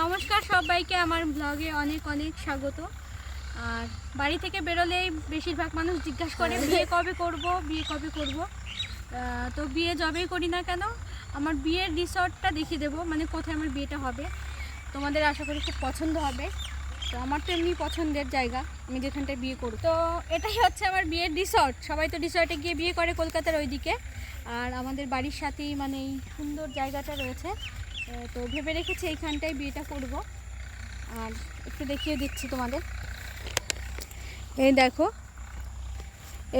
নমস্কার সবাইকে, আমার ব্লগে অনেক অনেক স্বাগত। আর বাড়ি থেকে বেরোলেই বেশিরভাগ মানুষ জিজ্ঞাসা করে, বিয়ে কবে করব? বিয়ে কবে করব? তো বিয়ে যবেই করি না কেন, আমার বিয়ের রিসর্টটা দেখিয়ে দেবো মানে কোথায় আমার বিয়েটা হবে। তোমাদের আশা করি খুব পছন্দ হবে। তো আমার তো এমনি পছন্দের জায়গা, আমি যেখানটায় বিয়ে করব। তো এটাই হচ্ছে আমার বিয়ের রিসর্ট সবাই তো রিসর্টে গিয়ে বিয়ে করে কলকাতার ওইদিকে। আর আমাদের বাড়ির সাথেই মানে এই সুন্দর জায়গাটা রয়েছে। তো ভেবে রেখেছি এইখানটায় বিয়েটা করব। আর একটু দেখিয়ে দিচ্ছি তোমাদের। এই দেখো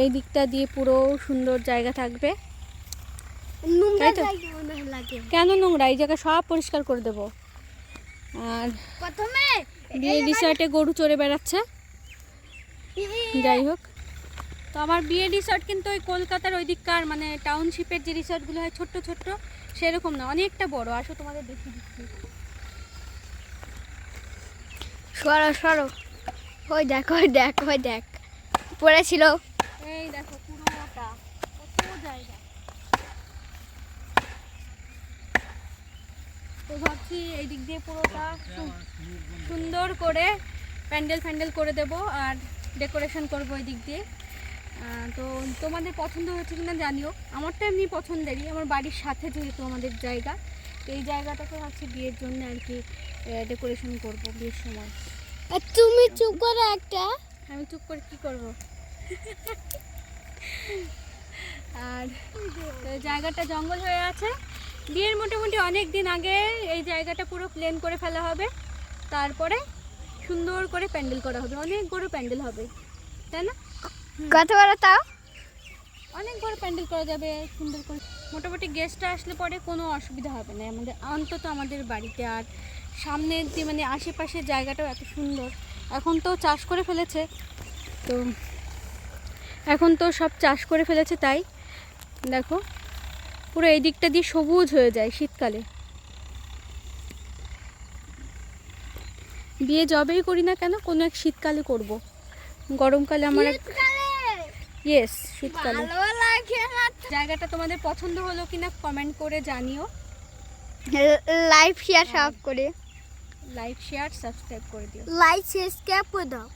এই দিকটা দিয়ে পুরো সুন্দর জায়গা থাকবে। কেন নোংরা? এই জায়গা সব পরিষ্কার করে দেবো। আর প্রথমে বিয়ে রিসর্টে গরু চড়ে বেড়াচ্ছে। যাই হোক। তো আমার বিয়ে রিসর্ট কিন্তু ওই কলকাতার ওই দিককার মানে টাউনশিপের যে রিসর্টগুলো হয় ছোট্ট ছোট্ট সেরকম না অনেকটা বড়। আসো তোমাদের দেখি দিচ্ছি। সরো সরো। ওই দেখ ওই দেখ ওই দেখ। পড়েছিল। এই দেখো পুরোটা কত জায়গা। তো ভাবছি এই দিক দিয়ে পুরোটা সুন্দর করে প্যান্ডেল ফ্যান্ডেল করে দেব আর ডেকোরেশন করব এই দিক দিয়ে। তো তোমাদের পছন্দ হয়েছে কিনা জানিও। আমারটা এমনি পছন্দেরই। আমার বাড়ির সাথে যেহেতু আমাদের জায়গা তো এই জায়গাটাকে ভাবছি বিয়ের জন্য আর কি ডেকোরেশন করব বিয়ের সময়। আর তুমি চুপ করো একটা। আমি চুপ করে কি করব? আর জায়গাটা জঙ্গল হয়ে আছে। বিয়ের মোটামুটি অনেক দিন আগে এই জায়গাটা পুরো প্লেন করে ফেলা হবে। তারপরে সুন্দর করে প্যান্ডেল করা হবে। অনেক বড় প্যান্ডেল হবে। তাই না? কত বড় তাও? অনেক বড় প্যান্ডেল করা যাবে, সুন্দর করে। মোটামুটি গেস্টরা আসলে পরে কোনো অসুবিধা হবে না। আমাদের অন্তত আমাদের বাড়িতে আর সামনের যে মানে আশেপাশের জায়গাটাও এত সুন্দর। এখন তো চাষ করে ফেলেছে। তো এখন তো সব চাষ করে ফেলেছে তাই। দেখো, পুরো এই দিকটা দিয়ে সবুজ হয়ে যায় শীতকালে। বিয়ে জবেই করি না কেন, কোনো এক শীতকালে করব। গরমকালে আমার এক ইয়েস শীতকালে। ভালো লাগে না জায়গাটা তোমাদের পছন্দ হলো কিনা কমেন্ট করে জানিও। লাইভ শেয়ার সব করে। লাইক শেয়ার সাবস্ক্রাইব করে দিও। লাইক সাবস্ক্রাইব করে দাও।